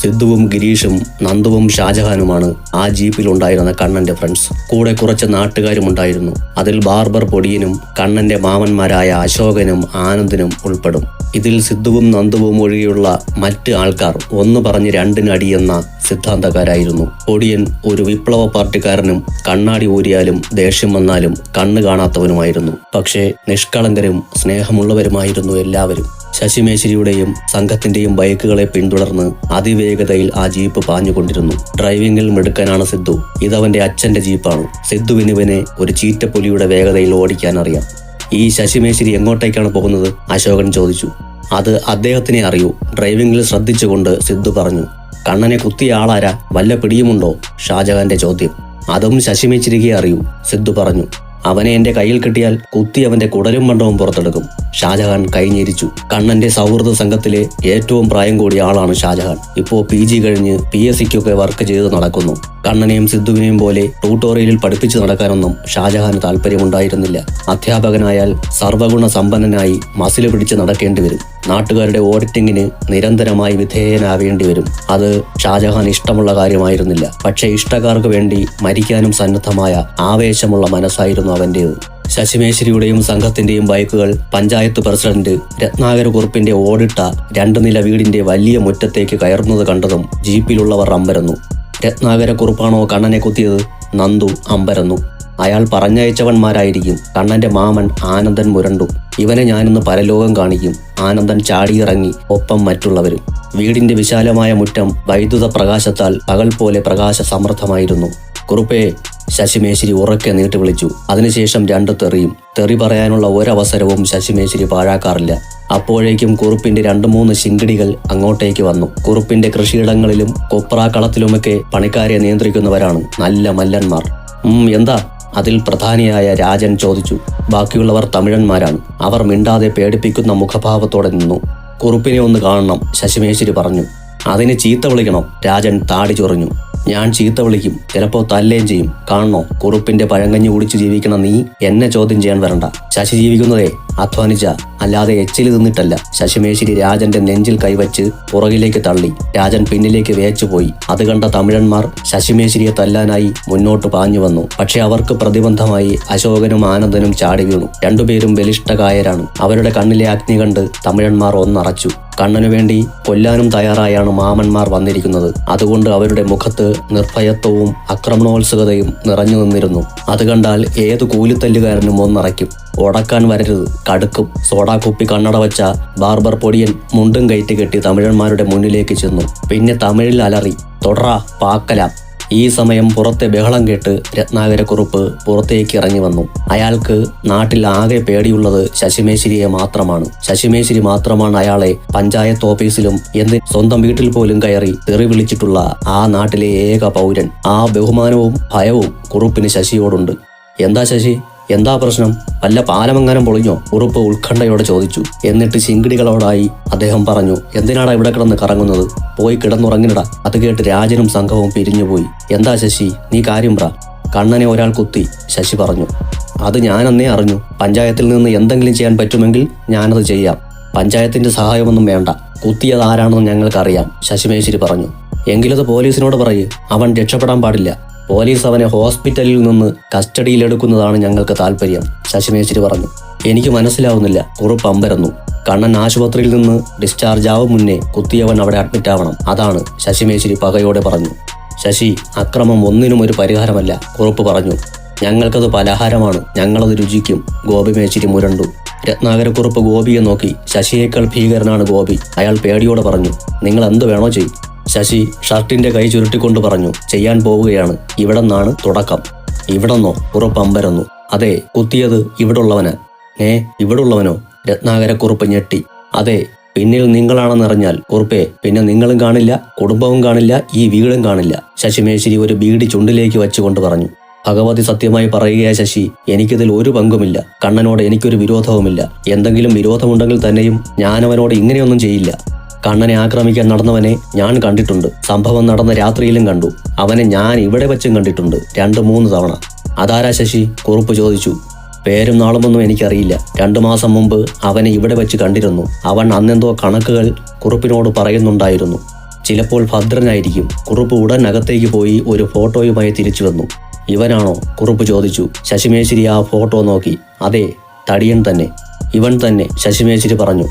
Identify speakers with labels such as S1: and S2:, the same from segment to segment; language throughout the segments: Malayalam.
S1: സിദ്ധുവും ഗിരീഷും നന്ദുവും ഷാജഹാനുമാണ് ആ ജീപ്പിൽ ജീപ്പിലുണ്ടായിരുന്ന കണ്ണന്റെ ഫ്രണ്ട്സ് കൂടെ കുറച്ച് നാട്ടുകാരും ഉണ്ടായിരുന്നു. അതിൽ ബാർബർ പൊടിയനും കണ്ണന്റെ മാമന്മാരായ അശോകനും ആനന്ദനും ഉൾപ്പെടും. ഇതിൽ സിദ്ധുവും നന്ദുവും ഒഴികെയുള്ള മറ്റ് ആൾക്കാർ ഒന്ന് പറഞ്ഞ് രണ്ടിനടിയെന്ന സിദ്ധാന്തക്കാരായിരുന്നു. പൊടിയൻ ഒരു വിപ്ലവ പാർട്ടിക്കാരനും കണ്ണാടി ഊരിയാലും ദേഷ്യം വന്നാലും കണ്ണ് കാണാത്തവനുമായിരുന്നു. പക്ഷേ നിഷ്കളങ്കരും സ്നേഹമുള്ളവരുമായിരുന്നു എല്ലാവരും. ശശിമേശ്വരിയുടെയും സംഘത്തിന്റെയും ബൈക്കുകളെ പിന്തുടർന്ന് അതിവേഗതയിൽ ആ ജീപ്പ് പാഞ്ഞുകൊണ്ടിരുന്നു. ഡ്രൈവിംഗിൽ മിടുക്കനാണ് സിദ്ധു. ഇതവന്റെ അച്ഛന്റെ ജീപ്പാണ്. സിദ്ധുവിനുവിനെ ഒരു ചീറ്റപ്പുലിയുടെ വേഗതയിൽ ഓടിക്കാൻ അറിയാം. ഈ ശശിമേശ്വരി എങ്ങോട്ടേക്കാണ് പോകുന്നത്? അശോകൻ ചോദിച്ചു. അത് അദ്ദേഹത്തിനെ അറിയൂ. ഡ്രൈവിംഗിൽ ശ്രദ്ധിച്ചുകൊണ്ട് സിദ്ധു പറഞ്ഞു. കണ്ണനെ കുത്തിയ ആളാരാ? വല്ല പിടിയുമുണ്ടോ? ഷാജഹാന്റെ ചോദ്യം. അതും ശശിമേച്ചിരികെ അറിയൂ സിദ്ധു പറഞ്ഞു. അവനെ എന്റെ കയ്യിൽ കിട്ടിയാൽ കുത്തി അവന്റെ കുടലും മണ്ടവും പുറത്തെടുക്കും. ഷാജഹാൻ കൈഞ്ഞിരിച്ചു കണ്ണന്റെ സൗഹൃദ സംഘത്തിലെ ഏറ്റവും പ്രായം കൂടിയ ആളാണ് ഷാജഹാൻ. ഇപ്പോ പി ജി കഴിഞ്ഞ് പി എസ് സിക്കൊക്കെ വർക്ക് ചെയ്ത് നടക്കുന്നു. കണ്ണനെയും സിദ്ധുവിനെയും പോലെ ട്യൂട്ടോറിയലിൽ പഠിപ്പിച്ച് നടക്കാനൊന്നും ഷാജഹാന് താല്പര്യമുണ്ടായിരുന്നില്ല. അധ്യാപകനായാൽ സർവഗുണ സമ്പന്നനായി മസിൽ പിടിച്ച് നടക്കേണ്ടി വരും. നാട്ടുകാരുടെ ഓഡിറ്റിങ്ങിന് നിരന്തരമായി വിധേയനാവേണ്ടി വരും. അത് ഷാജഹാൻ ഇഷ്ടമുള്ള കാര്യമായിരുന്നില്ല. പക്ഷേ ഇഷ്ടക്കാർക്ക് വേണ്ടി മരിക്കാനും സന്നദ്ധമായ ആവേശമുള്ള മനസ്സായിരുന്നു അവന്റേത് ശശിമേശ്വരിയുടെയും സംഘത്തിന്റെയും ബൈക്കുകൾ പഞ്ചായത്ത് പ്രസിഡന്റ് രത്നാകരകുറുപ്പിന്റെ ഓടിട്ട രണ്ട് നില വീടിന്റെ വലിയ മുറ്റത്തേക്ക് കയറുന്നത് കണ്ടതും ജീപ്പിലുള്ളവർ അമ്പരന്നു. രത്നാകരക്കുറുപ്പാണോ കണ്ണനെ കുത്തിയത്? നന്ദു അമ്പരന്നു. അയാൾ പറഞ്ഞയച്ചവന്മാരായിരിക്കും. കണ്ണന്റെ മാമൻ ആനന്ദൻ മുരണ്ടു. ഇവനെ ഞാനിന്ന് പരലോകം കാണിക്കും. ആനന്ദൻ ചാടിയിറങ്ങി ഒപ്പം മറ്റുള്ളവരും. വീടിന്റെ വിശാലമായ മുറ്റം വൈദ്യുത പ്രകാശത്താൽ പകൽ പോലെ പ്രകാശ സമൃദ്ധമായിരുന്നു കുറുപ്പേ ശശിമേശ്വരി ഉറക്കെ നീട്ടി വിളിച്ചു. അതിനുശേഷം രണ്ട് തെറിയും. തെറി പറയാനുള്ള ഒരവസരവും ശശിമേശ്വരി പാഴാക്കാറില്ല. അപ്പോഴേക്കും കുറുപ്പിന്റെ രണ്ടു മൂന്ന് ശിങ്കിടികൾ അങ്ങോട്ടേക്ക് വന്നു. കുറുപ്പിന്റെ കൃഷിയിടങ്ങളിലും കൊപ്രാക്കളത്തിലുമൊക്കെ പണിക്കാരെ നിയന്ത്രിക്കുന്നവരാണ് നല്ല മല്ലന്മാർ. ഉം എന്താ? അതിൽ പ്രധാനിയായ രാജൻ ചോദിച്ചു. ബാക്കിയുള്ളവർ തമിഴന്മാരാണ്. അവർ മിണ്ടാതെ പേടിപ്പിക്കുന്ന മുഖഭാവത്തോടെ നിന്നു. കുറുപ്പിനെ ഒന്ന് കാണണം ശശിമേശ്വരി പറഞ്ഞു. അതിന് ചീത്ത വിളിക്കണം രാജൻ താടി ചൊറിഞ്ഞു. ഞാൻ ചീത്ത വിളിക്കും. ചിലപ്പോ തല്ലേം ചെയ്യും. കാണണോ? കുറുപ്പിന്റെ പഴങ്കഞ്ഞി കുടിച്ച് ജീവിക്കണ നീ എന്നെ ചോദ്യം ചെയ്യാൻ വരണ്ട. ശശി ജീവിക്കുന്നതേ അധ്വാനിച്ച അല്ലാതെ എച്ചിൽ തിന്നിട്ടല്ല. ശശിമേശ്വരി രാജന്റെ നെഞ്ചിൽ കൈവച്ച് പുറകിലേക്ക് തള്ളി. രാജൻ പിന്നിലേക്ക് വേച്ചുപോയി അത് കണ്ട തമിഴന്മാർ ശശിമേശ്വരിയെ തല്ലാനായി മുന്നോട്ട് പാഞ്ഞു വന്നു. പക്ഷെ അവർക്ക് പ്രതിബന്ധമായി അശോകനും ആനന്ദനും ചാടി വീണു. രണ്ടുപേരും ബലിഷ്ഠകായരാണ്. അവരുടെ കണ്ണിലെ അഗ്നി കണ്ട് തമിഴന്മാർ ഒന്നറച്ചു. കണ്ണനു വേണ്ടി കൊല്ലാനും തയ്യാറായാണ് മാമന്മാർ വന്നിരിക്കുന്നത്. അതുകൊണ്ട് അവരുടെ മുഖത്ത് നിർഭയത്വവും അക്രമണോത്സുകതയും നിറഞ്ഞു നിന്നിരുന്നു. അത് കണ്ടാൽ ഏത് കൂലിത്തല്ലുകാരനും ഒന്നറയ്ക്കും. ഉടക്കാൻ വരരുത് കടുക്കും. സോഡാ കുപ്പി കണ്ണട വച്ച ബാർബർ പൊടിയൻ മുണ്ടും കയറ്റി കെട്ടി തമിഴന്മാരുടെ മുന്നിലേക്ക് ചെന്നു. പിന്നെ തമിഴിൽ അലറി തുടറ പാക്കലാം. ഈ സമയം പുറത്തെ ബഹളം കേട്ട് രത്നാകരക്കുറുപ്പ് പുറത്തേക്ക് ഇറങ്ങി വന്നു. അയാൾക്ക് നാട്ടിൽ ആകെ പേടിയുള്ളത് ശശിമേശ്വരിയെ മാത്രമാണ്. ശശിമേശ്വരി മാത്രമാണ് അയാളെ പഞ്ചായത്ത് ഓഫീസിലും എന്ത് സ്വന്തം വീട്ടിൽ പോലും കയറി തെറി വിളിച്ചിട്ടുള്ള ആ നാട്ടിലെ ഏക പൗരൻ. ആ ബഹുമാനവും ഭയവും കുറുപ്പിന് ശശിയോടുണ്ട്. എന്താ ശശി? എന്താ പ്രശ്നം? വല്ല പാലമങ്ങാനം പൊളിഞ്ഞോ? ഉറുപ്പ് ഉത്കണ്ഠയോടെ ചോദിച്ചു. എന്നിട്ട് ശിങ്കിടികളോടായി അദ്ദേഹം പറഞ്ഞു എന്തിനാടാ ഇവിടെ കിടന്ന് കറങ്ങുന്നത്? പോയി കിടന്നുറങ്ങിനടാ. അത് കേട്ട് രാജനും സംഘവും പിരിഞ്ഞുപോയി. എന്താ ശശി? നീ കാര്യം പറ. കണ്ണനെ ഒരാൾ കുത്തി. ശശി പറഞ്ഞു അത് ഞാനന്നേ അറിഞ്ഞു. പഞ്ചായത്തിൽ നിന്ന് എന്തെങ്കിലും ചെയ്യാൻ പറ്റുമെങ്കിൽ ഞാനത് ചെയ്യാം. പഞ്ചായത്തിന്റെ സഹായമൊന്നും വേണ്ട. കുത്തിയത് ആരാണെന്ന് ഞങ്ങൾക്കറിയാം ശശിമേശ്വരി പറഞ്ഞു. എങ്കിലത് പോലീസിനോട് പറയ്. അവൻ രക്ഷപ്പെടാൻ പാടില്ല. പോലീസ് അവനെ ഹോസ്പിറ്റലിൽ നിന്ന് കസ്റ്റഡിയിലെടുക്കുന്നതാണ് ഞങ്ങൾക്ക് താല്പര്യം ശശിമേശ്വരി പറഞ്ഞു. എനിക്ക് മനസ്സിലാവുന്നില്ല കുറുപ്പ് അമ്പരന്നു. കണ്ണൻ ആശുപത്രിയിൽ നിന്ന് ഡിസ്ചാർജ് ആവും മുന്നേ കുത്തിയവൻ അവിടെ അഡ്മിറ്റ് ആവണം അതാണ് ശശിമേശ്വരി പകയോടെ പറഞ്ഞു. ശശി അക്രമം ഒന്നിനും ഒരു പരിഹാരമല്ല കുറുപ്പ് പറഞ്ഞു. ഞങ്ങൾക്കത് പലഹാരമാണ് ഞങ്ങളത് രുചിക്കും ഗോപി ഗോപിമേശ്വരി മുരണ്ടു. രത്നാകരക്കുറുപ്പ് ഗോപിയെ നോക്കി ശശിയേക്കാൾ ഭീകരനാണ് ഗോപി അയാൾ പേടിയോടെ പറഞ്ഞു. നിങ്ങൾ എന്ത് വേണോ ചെയ്യും. ശശി ഷർട്ടിന്റെ കൈ ചുരുട്ടിക്കൊണ്ട് പറഞ്ഞു ചെയ്യാൻ പോവുകയാണ്. ഇവിടെ നിന്നാണ് തുടക്കം. ഇവിടെന്നോ ഉറപ്പമ്പരന്നു. അതെ കുത്തിയത് ഇവിടുള്ളവന്. ഏ ഇവിടുള്ളവനോ? രത്നാകരക്കുറുപ്പ് ഞെട്ടി. അതെ പിന്നിൽ നിങ്ങളാണെന്നറിഞ്ഞാൽ കുറുപ്പേ പിന്നെ നിങ്ങളും കാണില്ല കുടുംബവും കാണില്ല ഈ വീടും കാണില്ല. ശശിമേശ്വരി ഒരു ബീഡി ചുണ്ടിലേക്ക് വെച്ചുകൊണ്ട് പറഞ്ഞു. ഭഗവതി സത്യമായി പറയുകയാ ശശി എനിക്കിതിൽ ഒരു പങ്കുമില്ല. കണ്ണനോട് എനിക്കൊരു വിരോധവുമില്ല. എന്തെങ്കിലും വിരോധമുണ്ടെങ്കിൽ തന്നെയും ഞാനവനോട് ഇങ്ങനെയൊന്നും ചെയ്യില്ല. കണ്ണനെ ആക്രമിക്കാൻ നടന്നവനെ ഞാൻ കണ്ടിട്ടുണ്ട്. സംഭവം നടന്ന രാത്രിയിലും കണ്ടു. അവനെ ഞാൻ ഇവിടെ വെച്ചും കണ്ടിട്ടുണ്ട് രണ്ട് മൂന്ന് തവണ. അതാരാ ശശി? കുറുപ്പ് ചോദിച്ചു. പേരും നാളുമൊന്നും എനിക്കറിയില്ല. രണ്ടു മാസം മുമ്പ് അവനെ ഇവിടെ വെച്ച് കണ്ടിരുന്നു. അവൻ അന്നെന്തോ കണക്കുകൾ കുറുപ്പിനോട് പറയുന്നുണ്ടായിരുന്നു. ചിലപ്പോൾ ഭദ്രനായിരിക്കും. കുറുപ്പ് ഉടൻ അകത്തേക്ക് പോയി ഒരു ഫോട്ടോയുമായി തിരിച്ചു വന്നു. ഇവനാണോ? കുറുപ്പ് ചോദിച്ചു. ശശിമേശ്വരി ആ ഫോട്ടോ നോക്കി. അതെ തടിയൻ തന്നെ. ഇവൻ തന്നെ ശശിമേശ്വരി പറഞ്ഞു.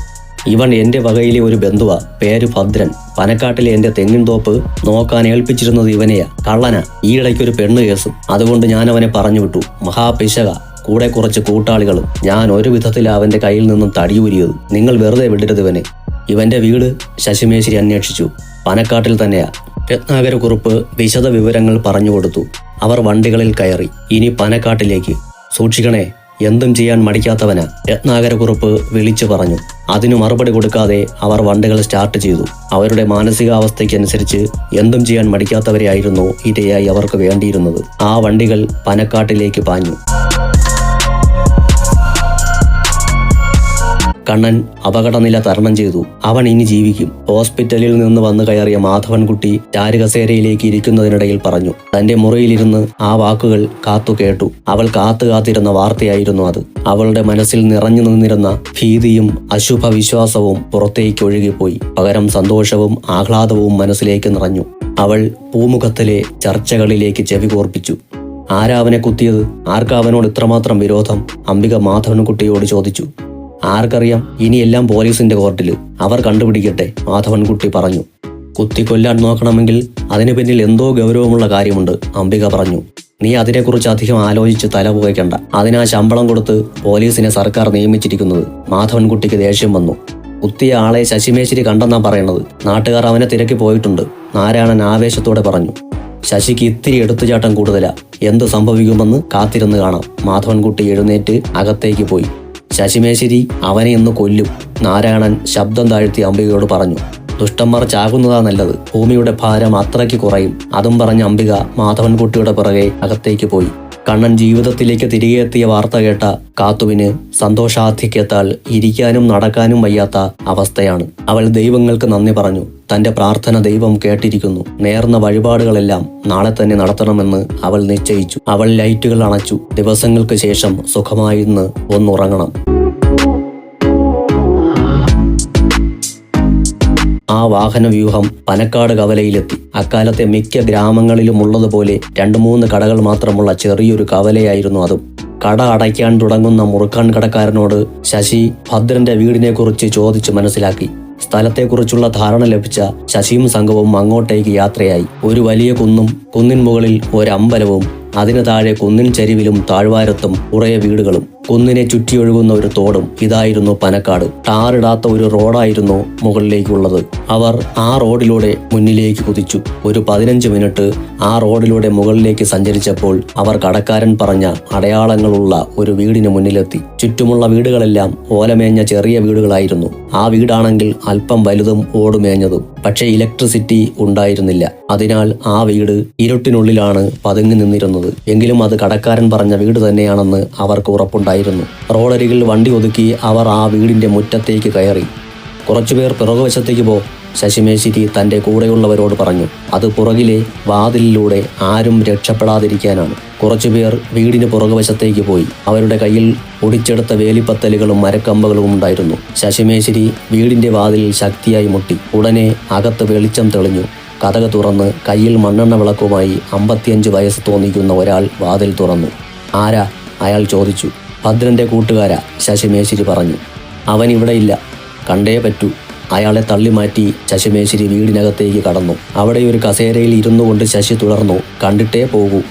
S1: ഇവൻ എന്റെ വകയിലെ ഒരു ബന്ധുവ പേര് ഭദ്രൻ. പനക്കാട്ടിലെ എന്റെ തെങ്ങിൻ തോപ്പ് നോക്കാൻ ഏൽപ്പിച്ചിരുന്നത് ഇവനെയാ. കള്ളന ഈയിടയ്ക്ക് ഒരു പെണ്ണ് കേസും. അതുകൊണ്ട് ഞാൻ അവനെ പറഞ്ഞു വിട്ടു മഹാപിശക കൂടെ കുറച്ച് കൂട്ടാളികളും. ഞാൻ ഒരു വിധത്തിൽ അവന്റെ കയ്യിൽ നിന്നും തടിയൂരിയത്. നിങ്ങൾ വെറുതെ വിടരുത് ഇവനെ. ഇവന്റെ വീട് ശശിമേശ്വരി അന്വേഷിച്ചു. പനക്കാട്ടിൽ തന്നെയാ. രത്നാകരക്കുറുപ്പ് വിശദ വിവരങ്ങൾ പറഞ്ഞു കൊടുത്തു. അവർ വണ്ടികളിൽ കയറി. ഇനി പനക്കാട്ടിലേക്ക് സൂക്ഷിക്കണേ എന്തും ചെയ്യാൻ മടിക്കാത്തവനാ രത്നാകരക്കുറുപ്പ് വിളിച്ചു പറഞ്ഞു. അതിനു മറുപടി കൊടുക്കാതെ അവർ വണ്ടികൾ സ്റ്റാർട്ട് ചെയ്തു. അവരുടെ മാനസികാവസ്ഥയ്ക്കനുസരിച്ച് എന്തും ചെയ്യാൻ മടിക്കാത്തവരെയായിരുന്നു ഇരയായി അവർക്ക് വേണ്ടിയിരുന്നത്. ആ വണ്ടികൾ പനക്കാട്ടിലേക്ക് പാഞ്ഞു. കണ്ണൻ അപകടനില തരണം ചെയ്തു. അവൻ ഇനി ജീവിക്കും. ഹോസ്പിറ്റലിൽ നിന്ന് വന്നു കയറിയ മാധവൻകുട്ടി ചാരുകസേരയിലേക്ക് ഇരിക്കുന്നതിനിടയിൽ പറഞ്ഞു തന്റെ മുറിയിലിരുന്ന് ആ വാക്കുകൾ കാത്തു കേട്ടു. അവൾ കാത്തു കാത്തിരുന്ന വാർത്തയായിരുന്നു അത്. അവളുടെ മനസ്സിൽ നിറഞ്ഞു നിന്നിരുന്ന ഭീതിയും അശുഭ വിശ്വാസവും പുറത്തേക്ക് ഒഴുകിപ്പോയി. പകരം സന്തോഷവും ആഹ്ലാദവും മനസ്സിലേക്ക് നിറഞ്ഞു. അവൾ പൂമുഖത്തിലെ ചർച്ചകളിലേക്ക് ചെവി കോർപ്പിച്ചു. ആരാ അവനെ കുത്തിയത്? ആർക്കാവനോട് ഇത്രമാത്രം വിരോധം? അംബിക മാധവൻകുട്ടിയോട് ചോദിച്ചു. ആർക്കറിയാം? ഇനിയെല്ലാം പോലീസിന്റെ കോർട്ടിൽ അവർ കണ്ടുപിടിക്കട്ടെ മാധവൻകുട്ടി പറഞ്ഞു. കുത്തിക്കൊല്ലാൻ നോക്കണമെങ്കിൽ അതിനു പിന്നിൽ എന്തോ ഗൗരവമുള്ള കാര്യമുണ്ട് അംബിക പറഞ്ഞു. നീ അതിനെക്കുറിച്ച് അധികം ആലോചിച്ച് തല പുകയ്ക്കണ്ട അതിനാ ശമ്പളം കൊടുത്ത് പോലീസിനെ സർക്കാർ നിയമിച്ചിരിക്കുന്നത്. മാധവൻകുട്ടിക്ക് ദേഷ്യം വന്നു. കുത്തിയ ആളെ ശശിമേശ്വരി കണ്ടെന്നാ പറയണത്. നാട്ടുകാർ അവനെ തിരക്കി പോയിട്ടുണ്ട്. നാരായണൻ ആവേശത്തോടെ പറഞ്ഞു. ശശിക്ക് ഇത്തിരി എടുത്തുചാട്ടം കൂടുതലാ. എന്ത് സംഭവിക്കുമെന്ന് കാത്തിരുന്ന് കാണാം. മാധവൻകുട്ടി എഴുന്നേറ്റ് അകത്തേക്ക് പോയി. ശശിമേശ്വരി അവനെ ഇന്ന് കൊല്ലും. നാരായണൻ ശബ്ദം താഴ്ത്തി അംബികയോട് പറഞ്ഞു ദുഷ്ടന്മാർ ചാകുന്നതാ നല്ലത്. ഭൂമിയുടെ ഭാരം അത്രയ്ക്ക് കുറയും. അതും പറഞ്ഞ അംബിക മാധവൻകുട്ടിയുടെ പിറകെ അകത്തേക്ക് പോയി. കണ്ണൻ ജീവിതത്തിലേക്ക് തിരികെ എത്തിയ വാർത്ത കേട്ട കാത്തുവിന് സന്തോഷാധിക്യത്താൽ ഇരിക്കാനും നടക്കാനും വയ്യാത്ത അവസ്ഥയാണ്. അവൾ ദൈവങ്ങൾക്ക് നന്ദി പറഞ്ഞു. തന്റെ പ്രാർത്ഥന ദൈവം കേട്ടിരിക്കുന്നു. നേർന്ന വഴിപാടുകളെല്ലാം നാളെ തന്നെ നടത്തണമെന്ന് അവൾ നിശ്ചയിച്ചു. അവൾ ലൈറ്റുകൾ അണച്ചു. ദിവസങ്ങൾക്ക് ശേഷം സുഖമായിരുന്നു ഒന്നുറങ്ങണം. ആ വാഹനവ്യൂഹം പനക്കാട് കവലയിലെത്തി. അക്കാലത്തെ മിക്ക ഗ്രാമങ്ങളിലും ഉള്ളതുപോലെ രണ്ടു മൂന്ന് കടകൾ മാത്രമുള്ള ചെറിയൊരു കവലയായിരുന്നു അതും. കട അടയ്ക്കാൻ തുടങ്ങുന്ന മുറുക്കാൻ കടക്കാരനോട് ശശി ഭദ്രന്റെ വീടിനെക്കുറിച്ച് ചോദിച്ചു മനസ്സിലാക്കി. സ്ഥലത്തെക്കുറിച്ചുള്ള ധാരണ ലഭിച്ച ശശിയും സംഘവും അങ്ങോട്ടേക്ക് യാത്രയായി. ഒരു വലിയ കുന്നും കുന്നിൻ മുകളിൽ ഒരമ്പലവും അതിനു താഴെ കുന്നിൻ ചരിവിലും താഴ്വാരത്തും കുറേ വീടുകളും. കുന്നിനെ ചുറ്റിയൊഴുകുന്ന ഒരു തോടും ഇതായിരുന്നു പനക്കാട്. ടാറിടാത്ത ഒരു റോഡായിരുന്നു മുകളിലേക്കുള്ളത്. അവർ ആ റോഡിലൂടെ മുന്നിലേക്ക് കുതിച്ചു. ഒരു പതിനഞ്ച് മിനിറ്റ് ആ റോഡിലൂടെ മുകളിലേക്ക് സഞ്ചരിച്ചപ്പോൾ അവർ കടക്കാരൻ പറഞ്ഞ അടയാളങ്ങളുള്ള ഒരു വീടിന് മുന്നിലെത്തി. ചുറ്റുമുള്ള വീടുകളെല്ലാം ഓലമേഞ്ഞ ചെറിയ വീടുകളായിരുന്നു. ആ വീടാണെങ്കിൽ അല്പം വലുതും ഓടുമേഞ്ഞതും. പക്ഷേ ഇലക്ട്രിസിറ്റി ഉണ്ടായിരുന്നില്ല. അതിനാൽ ആ വീട് ഇരുട്ടിനുള്ളിലാണ് പതുങ്ങി നിന്നിരുന്നത്. എങ്കിലും അത് കടക്കാരൻ പറഞ്ഞ വീട് തന്നെയാണെന്ന് അവർക്ക് ഉറപ്പുണ്ടായിരുന്നു റോഡരികിൽ വണ്ടി ഒതുക്കി അവർ ആ വീടിന്റെ മുറ്റത്തേക്ക് കയറി. കുറച്ചുപേർ പിറകുവശത്തേക്ക് പോ ശശിമേശ്വരി തന്റെ കൂടെയുള്ളവരോട് പറഞ്ഞു. അത് പുറകിലെ വാതിലിലൂടെ ആരും രക്ഷപ്പെടാതിരിക്കാനാണ്. കുറച്ചുപേർ വീടിന് പുറകുവശത്തേക്ക് പോയി. അവരുടെ കയ്യിൽ ഒടിച്ചെടുത്ത വേലിപ്പത്തലുകളും മരക്കമ്പകളും ഉണ്ടായിരുന്നു. ശശിമേശ്വരി വീടിന്റെ വാതിലിൽ ശക്തിയായി മുട്ടി. ഉടനെ അകത്ത് വെളിച്ചം തെളിഞ്ഞു. കഥക തുറന്ന് കയ്യിൽ മണ്ണെണ്ണ വിളക്കുമായി അമ്പത്തിയഞ്ച് വയസ്സ് തോന്നിക്കുന്ന ഒരാൾ വാതിൽ തുറന്നു. ആരാ? അയാൾ ചോദിച്ചു. ഭദ്രന്റെ കൂട്ടുകാരാ ശശിമേശ്വരി പറഞ്ഞു. അവൻ ഇവിടെയില്ല കണ്ടേ പറ്റൂ. അയാളെ തള്ളിമാറ്റി ശശിമേശ്വരി വീടിനകത്തേക്ക് കടന്നു. അവിടെ ഒരു കസേരയിൽ ഇരുന്നു കൊണ്ട് ശശി തുടർന്നു. കണ്ടിട്ടേ പോകൂ.